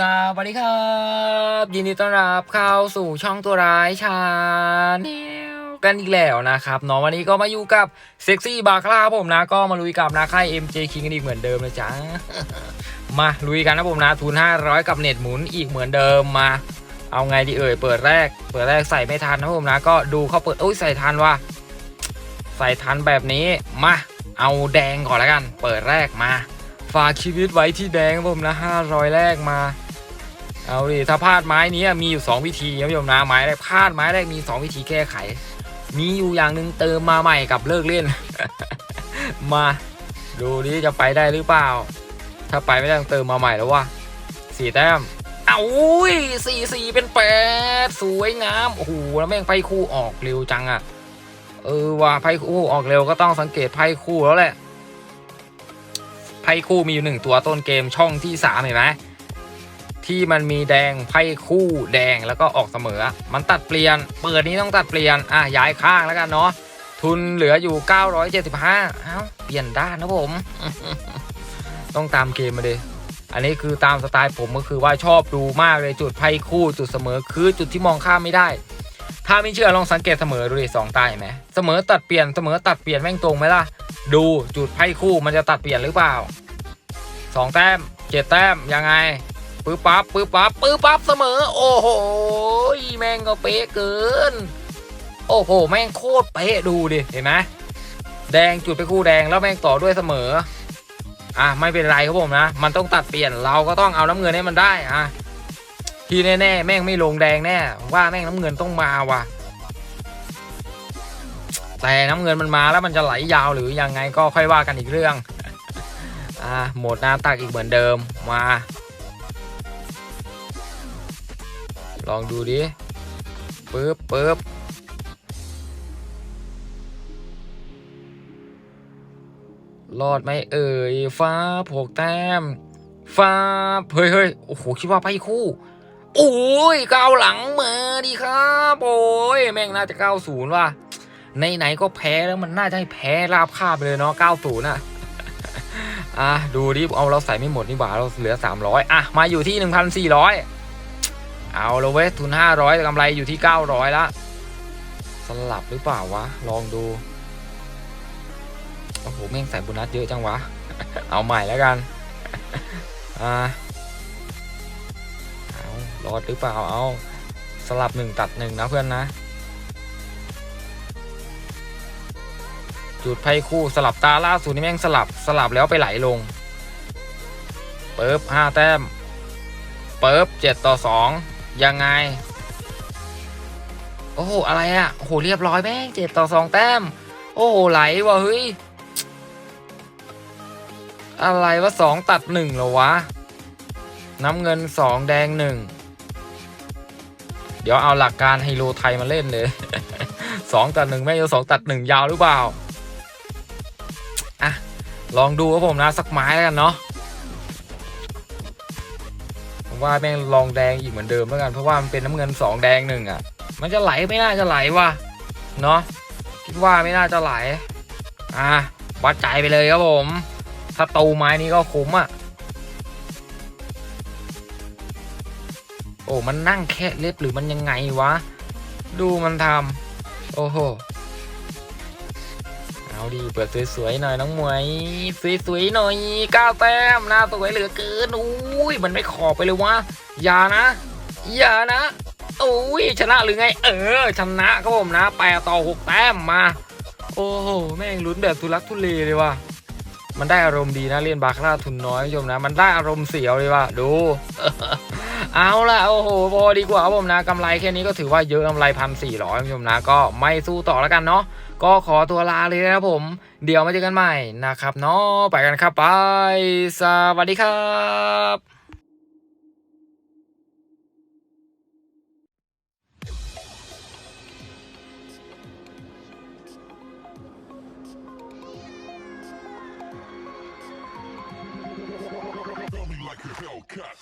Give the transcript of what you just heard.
สวัสดีครับ ยินดีต้อนรับเข้าสู่ช่องตัวร้ายชาแนลกันอีกแล้วนะครับเนาะวันนี้ก็มาอยู่กับเซ็กซี่บาคลาผมนะ ก็มาลุยกับนะค่าย MJ King กันอีกเหมือนเดิมเลยจ้ามาลุยกันนะผมนะทุน500 กับเน็ตหมุนอีกเหมือนเดิมมา เอาไงดีเอ่ยเปิดแรก เปิดแรกใส่ไม่ทันนะผมนะ ก็ดูเขาเปิดโอ้ยใส่ทันว่ะใส่ทันแบบนี้มาเอาแดงก่อนแล้วกัน เปิดแรกมา ฝากชีวิตไว้ที่แดงครับผมนะ500 แรกมา เอาดิถ้าพลาดไม้นี้มีอยู่ 2 วิธีครับผมนะไม้แรกพลาดไม้แรกมี 2 วิธีแก้ไข มีอยู่อย่างหนึ่งเติมมาใหม่กับเลิกเล่น มาดูดิจะไปได้หรือเปล่า ถ้าไปไม่ได้ต้องเติมมาใหม่แล้ววะสี่แต้มเอาอุ้ยสี่สี่เป็นแปดสวยงามโอ้โหแล้วแม่งไพ่คู่ออกเร็วจังอะเออว่าไพ่คู่ออกเร็วก็ต้องสังเกตไพ่คู่แล้วแหละไพ่คู่มีอยู่หนึ่งตัวต้นเกมช่องที่สามเห็นไหม ที่มันมีแดงไพ่คู่แดงแล้วก็ออกเสมอ มันตัดเปลี่ยน เปิดนี้ต้องตัดเปลี่ยน อะย้ายข้างแล้วกันเนาะ ทุนเหลืออยู่ 975เอ้าเปลี่ยนด้านนะผม ต้องตามเกมมาดิอันนี้คือตามสไตล์ผมก็คือว่าชอบดูมากเลยจุดไพ่คู่จุดเสมอคือจุดที่มองข้ามไม่ได้ ถ้าไม่เชื่อลองสังเกตเสมอดูดิสองตาเห็นไหมเสมอตัดเปลี่ยนเสมอตัดเปลี่ยนแม่งตรงไหมล่ะ ดูจุดไพ่คู่มันจะตัดเปลี่ยนหรือเปล่าสองแต้มเจ็ดแต้มยังไง ปื๊บปั๊บปื๊บปั๊บปื๊บปั๊บเสมอ โอ้โหแม่งก็เป๊ะเกิน โอ้โห แม่งโคตรเป๊ะดูดิเห็นไหมแดงจุดไปคู่แดงแล้วแม่งต่อด้วยเสมอ อะไม่เป็นไรครับผมนะ มันต้องตัดเปลี่ยนเราก็ต้องเอาน้ำเงินให้มันได้อะที่แน่ๆแม่งไม่ลงแดงแน่ว่าแม่งน้ำเงินต้องมาว่ะ แต่น้ำเงินมันมาแล้วมันจะไหลยาวหรือยังไงก็ค่อยว่ากันอีกเรื่องอ่าโหมดน้ำตักอีกเหมือนเดิมมา ลองดูดิปึ๊บปึ๊บรอดไหมเอ่ยฟ้าผกแต้ม ฟ้าเฮ้ยเฮ้ยโอ้โห คิดว่าไปคู่ โอ้ยก้าวหลังมาดีครับ โอ้ย แม่งน่าจะเก้าศูนย์ว่ะในไหนก็แพ้แล้วมันน่าจะให้แพ้ราบคาบไปเลยเนาะ90น่ะ อะ ดูดิ เอาเราใส่ไม่หมดนี่หว่าเราเหลือ300อะ มาอยู่ที่1,400เอา เราเว้ยทุน 500แต่กำไรอยู่ที่ 900ละสลับหรือเปล่าวะ ลองดู โอ้โหแม่งใส่โบนัสเยอะจังวะ เอาใหม่แล้วกัน อ่า เอารอดหรือเปล่า เอา สลับหนึ่งตัดหนึ่งนะเพื่อนนะ จุดไพ่คู่สลับตาล่าสุดนี่แม่งสลับสลับแล้วไปไหลลง เปิบห้าแต้มเปิบเจ็ดต่อสอง ยังไง โอ้โห อะไรอะโอ้โห เรียบร้อยแม่งเจ็ดต่อสองแต้ม โอ้โห ไหลว่ะเฮ้ย อะไรวะสองตัดหนึ่งเหรอวะ น้ำเงินสองแดงหนึ่ง เดี๋ยวเอาหลักการไฮโลไทยมาเล่นเลยสองตัดหนึ่งแม่งจะสองตัดหนึ่งยาวหรือเปล่า อะ ลองดูครับผมนะ สักไม้แล้วกันเนาะ ว่าแม่งลองแดงอีกเหมือนเดิมแล้วกัน เพราะว่ามันเป็นน้ำเงินสองแดงหนึ่งอะ มันจะไหลไม่น่าจะไหลว่ะเนาะคิดว่าไม่น่าจะไหล อะวัดใจไปเลยครับผม ถ้าตูไม้นี้ก็คุ้มอะ โอ้มันนั่งแค่เล็บหรือมันยังไงวะ ดูมันทำโอ้โห เอาดีเปิดสวยๆหน่อยน้องมวย สวยๆหน่อยก้าวแต้มหน้าสวยเหลือเกินอุ้ยมันไม่ขอบไปเลยวะอย่านะอย่านะอุ้ยชนะหรือไง เออชนะครับผมนะแปดต่อหกแต้มมา โอ้โหแม่งลุ้นแบบทุลักทุเลเลยว่ะมันได้อารมณ์ดีนะเรียนบาคาร่าทุนน้อยผู้ชมนะ มันได้อารมณ์เสียวเลยว่ะดู เอาละโอ้โหพอดีกว่าผมนะกำไรแค่นี้ก็ถือว่าเยอะกำไรพันสี่ร้อยผู้ชมนะก็ไม่สู้ต่อแล้วกันเนาะก็ขอตัวลาเลยนะครับผม เดี๋ยวมาเจอกันใหม่นะครับเนาะไปกันครับไป สวัสดีครับ like a Hellcat.